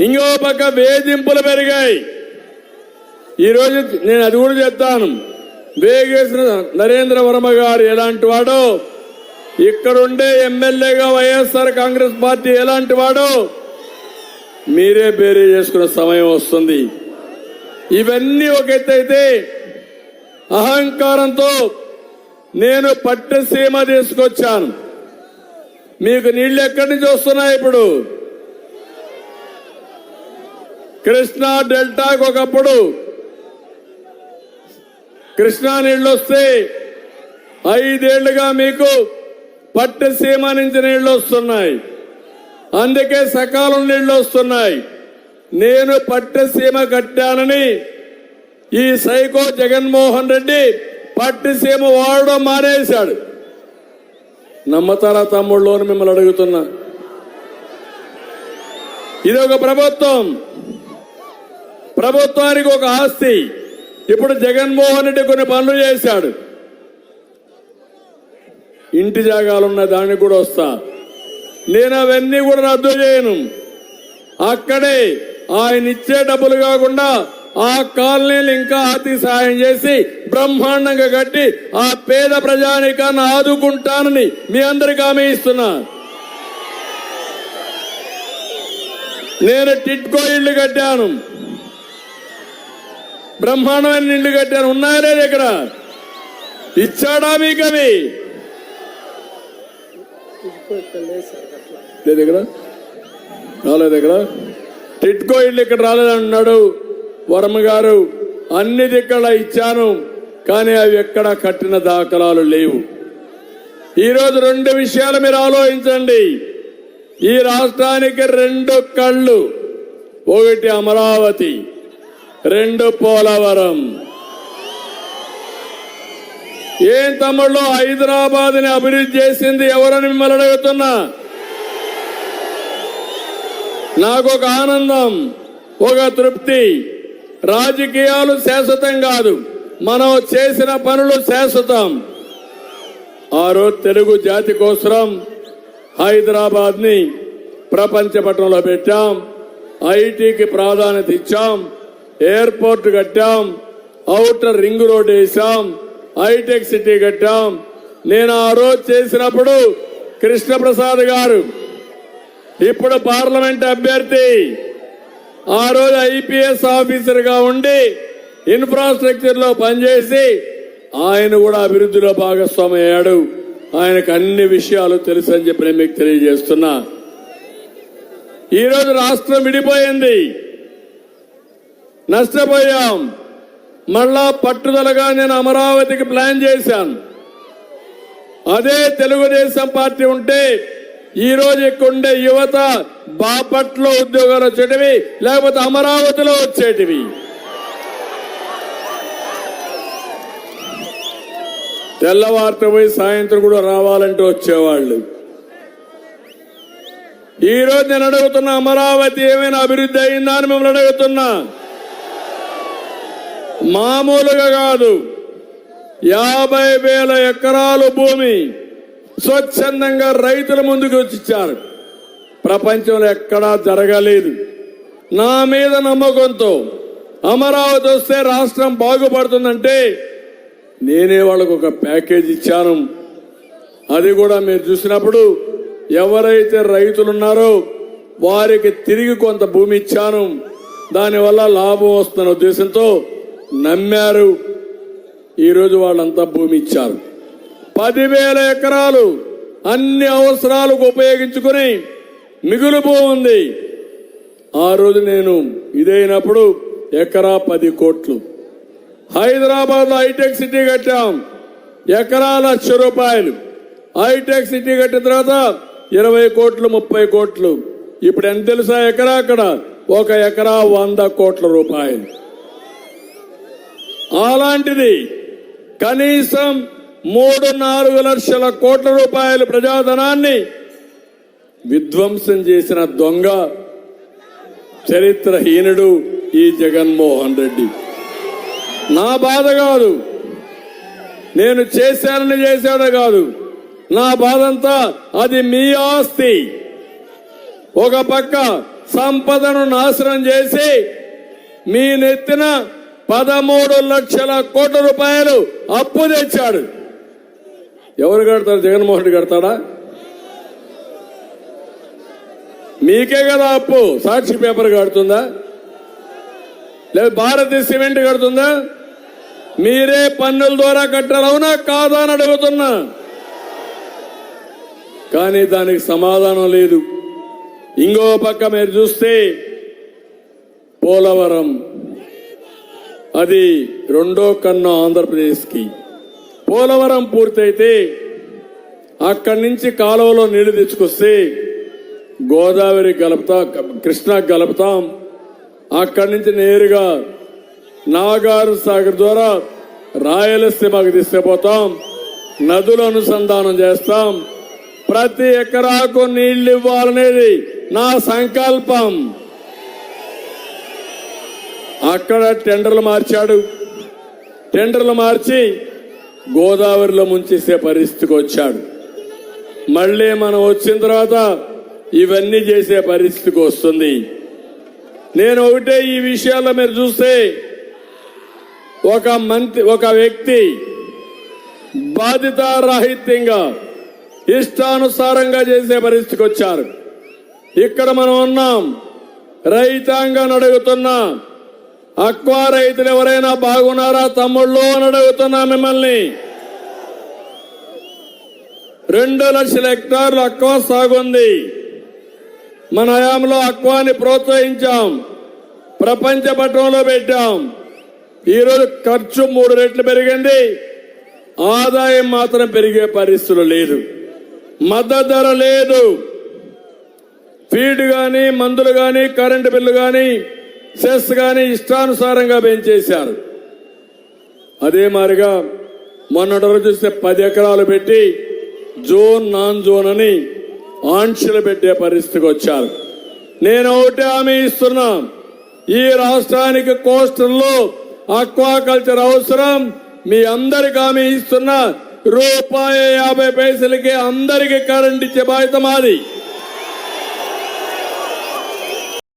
ఇంకో పక్క వేధింపులు పెరిగాయి. ఈరోజు నేను అది కూడా చెప్తాను. వేగేసిన నరేంద్ర వర్మ గారు ఎలాంటి వాడో ఇక్కడుండే ఎమ్మెల్యేగా వైఎస్ఆర్ కాంగ్రెస్ పార్టీ ఎలాంటి వాడో మీరే బేరీ చేసుకునే సమయం వస్తుంది. ఇవన్నీ ఒక ఎత్తైతే అహంకారంతో నేను పట్టసీమ తీసుకొచ్చాను. మీకు నీళ్ళు ఎక్కడి నుంచి వస్తున్నాయి ఇప్పుడు? కృష్ణా డెల్టాకు ఒకప్పుడు కృష్ణా నీళ్ళు వస్తే ఐదేళ్ళుగా మీకు పట్టసీమ నుంచి నీళ్ళు వస్తున్నాయి అందుకే సకాలం నీళ్ళు వస్తున్నాయి నేను పట్టసీమ కట్టానని ఈ సైకో జగన్మోహన్ రెడ్డి పట్టసీమ వాడడం మానేశాడు. నమ్మతారా తమ్ముళ్ళు మిమ్మల్ని అడుగుతున్నా. ఇది ఒక ప్రభుత్వం. ప్రభుత్వానికి ఒక ఆస్తి. ఇప్పుడు జగన్మోహన్ రెడ్డి కొన్ని పనులు చేశాడు. ఇంటి జాగాలున్న దానికి కూడా వస్తా. నేను అవన్నీ కూడా రద్దు చేయను. అక్కడే ఆయన ఇచ్చే డబ్బులు కాకుండా ఆ కాలనీలు ఇంకా అతి సాయం చేసి బ్రహ్మాండంగా కట్టి ఆ పేద ప్రజానికాన్ని ఆదుకుంటానని మీ అందరికి హామీ ఇస్తున్నా. నేను టిట్కో ఇల్లు కట్టాను. బ్రహ్మాండమైన ఇల్లు కట్టాను ఉన్నాయా లేదు ఇక్కడ. ఇచ్చాడా మీకు అవి లేదు ఇక్కడ. రాలేదు ఇక్కడ. టిట్కో ఇల్లు ఇక్కడ రాలేదన్నాడు వర్మ గారు. అన్ని దిక్కడ ఇచ్చాను కానీ అవి ఎక్కడ కట్టిన దాఖలాలు లేవు. ఈరోజు రెండు విషయాలు మీరు ఆలోచించండి. ఈ రాష్ట్రానికి రెండు కళ్ళు ఒకటి అమరావతి రెండు పోలవరం. ఏం తమ్ముళ్ళు? హైదరాబాద్ని అభివృద్ధి చేసింది ఎవరని మిమ్మల్ని అడుగుతున్నా? నాకు ఒక ఆనందం ఒక తృప్తి. రాజకీయాలు శాశ్వతం కాదు. మనం చేసిన పనులు శాశ్వతం. ఆ రోజు తెలుగు జాతి కోసం హైదరాబాద్ని ప్రపంచ పట్టణంలో పెట్టాం. ఐటీకి ప్రాధాన్యత ఇచ్చాం. ఎయిర్పోర్ట్ కట్టాం అవుటర్ రింగ్ రోడ్ వేసాం హైటెక్ సిటీ కట్టాం. నేను ఆ రోజు చేసినప్పుడు కృష్ణప్రసాద్ గారు ఇప్పుడు పార్లమెంట్ అభ్యర్థి ఆ రోజు ఐపీఎస్ ఆఫీసర్గా ఉండి ఇన్ఫ్రాస్ట్రక్చర్లో పనిచేసి ఆయన కూడా అభివృద్ధిలో భాగస్వామి అయ్యాడు ఆయనకు అన్ని విషయాలు తెలుసు అని చెప్పి నేను మీకు తెలియజేస్తున్నా. ఈరోజు రాష్ట్రం విడిపోయింది. నష్టపోయాం. మళ్ళా పట్టుదలగా నేను అమరావతికి ప్లాన్ చేశాను. అదే తెలుగుదేశం పార్టీ ఉంటే ఈ రోజు ఉండే యువత బాపట్లో ఉద్యోగాలు వచ్చేటివి లేకపోతే అమరావతిలో వచ్చేటివి. తెల్లవారితో పోయి సాయంత్రం కూడా రావాలంటూ వచ్చేవాళ్ళు. ఈ రోజు నేను అడుగుతున్నా అమరావతి ఏమైనా అభివృద్ధి అయిందా అని మిమ్మల్ని అడుగుతున్నా. మామూలుగా కాదు. యాభై వేల ఎకరాలు భూమి స్వచ్ఛందంగా రైతుల ముందుకు వచ్చిచ్చారు. ప్రపంచంలో ఎక్కడా జరగలేదు. నా మీద నమ్మకంతో అమరావతి వస్తే రాష్ట్రం బాగుపడుతుందంటే నేనే వాళ్ళకు ఒక ప్యాకేజ్ ఇచ్చాను. అది కూడా మీరు చూసినప్పుడు ఎవరైతే రైతులున్నారో వారికి తిరిగి కొంత భూమి ఇచ్చాను. దానివల్ల లాభం వస్తున్న ఉద్దేశంతో నమ్మారు. ఈరోజు వాళ్ళంతా భూమి ఇచ్చారు. పదివేల ఎకరాలు అన్ని అవసరాలకు ఉపయోగించుకుని మిగులు ఆ రోజు నేను ఇదైనప్పుడు ఎకరా పది కోట్లు. హైదరాబాద్లో హైటెక్ సిటీ కట్టాం. ఎకరా లక్ష రూపాయలు. హైటెక్ సిటీ కట్టిన తర్వాత ఇరవై కోట్లు ముప్పై కోట్లు. ఇప్పుడు ఎంత తెలుసా ఎకరా అక్కడ? ఒక ఎకరా వంద కోట్ల రూపాయలు. అలాంటిది కనీసం మూడు నాలుగు లక్షల కోట్ల రూపాయల ప్రజాధనాన్ని విధ్వంసం చేసిన దొంగ చరిత్రహీనుడు ఈ జగన్మోహన్ రెడ్డి. నా బాధ కాదు. నేను చేశానని చేశాడో కాదు. నా బాధంతా అది మీ ఆస్తి. ఒక పక్క సంపదను నాశనం చేసి మీ నెత్తిన పదమూడు లక్షల కోట్ల రూపాయలు అప్పు తెచ్చాడు. ఎవరు కడతారు? జగన్మోహన్ రెడ్డి కడతాడా? మీకే కదా అప్పు. సాక్షి పేపర్ కడుతుందా? లేదు భారతీయ సిమెంట్ కడుతుందా? మీరే పన్నుల ద్వారా కట్టాలవునా కాదా అని అడుగుతున్నా. కానీ దానికి సమాధానం లేదు. ఇంకో పక్క మీరు చూస్తే పోలవరం. అది రెండో కన్ను ఆంధ్రప్రదేశ్కి. పోలవరం పూర్తయితే అక్కడి నుంచి కాలువలో నీళ్ళు తెచ్చుకొస్తే గోదావరి కలుపుతా కృష్ణా గలుపుతాం. అక్కడి నుంచి నేరుగా నాగారు సాగర్ ద్వారా రాయలసీమకు తీసుకుపోతాం. నదులు అనుసంధానం చేస్తాం. ప్రతి ఎకరాకు నీళ్ళు ఇవ్వాలనేది నా సంకల్పం. అక్కడ టెండర్లు మార్చాడు. టెండర్లు మార్చి గోదావరిలో ముంచేసే పరిస్థితికి వచ్చాడు. మళ్ళీ మనం వచ్చిన తర్వాత ఇవన్నీ చేసే పరిస్థితికి వస్తుంది. నేను ఒకటే ఈ విషయాల్లో మీరు చూస్తే ఒక మంత్రి ఒక వ్యక్తి బాధితారాహిత్యంగా ఇష్టానుసారంగా చేసే పరిస్థితికి వచ్చారు. ఇక్కడ మనం ఉన్నాం. రైతాంగాన్ని అడుగుతున్నాం అక్వా రైతులు ఎవరైనా బాగున్నారా తమ్ముళ్ళు అని అడుగుతున్నా మిమ్మల్ని. రెండు లక్షల హెక్టార్లు అక్వా సాగుంది మన హయాంలో అక్వాని ప్రోత్సహించాం. ప్రపంచ పట్టణంలో పెట్టాం. ఈరోజు ఖర్చు మూడు రెట్లు పెరిగింది. ఆదాయం మాత్రం పెరిగే పరిస్థితులు లేదు. మద్దతు ధర లేదు. ఫీడ్ కానీ మందులు కానీ కరెంటు బిల్లు కానీ సెస్ కానీ ఇష్టానుసారంగా పెంచేశారు అదే మారిగా మొన్నటి వరకు చూస్తే పది ఎకరాలు పెట్టి జోన్ నాన్ జోన్ అని ఆంక్షలు పెట్టే పరిస్థితికి వచ్చారు. నేను ఒకటి హామీ ఇస్తున్నా. ఈ రాష్ట్రానికి కోస్టల్లో అక్వాకల్చర్ అవసరం. మీ అందరికి హామీ ఇస్తున్నా. రూపాయి యాభై పైసలకి అందరికి కరెంట్ ఇచ్చే బాధ్యత మాది.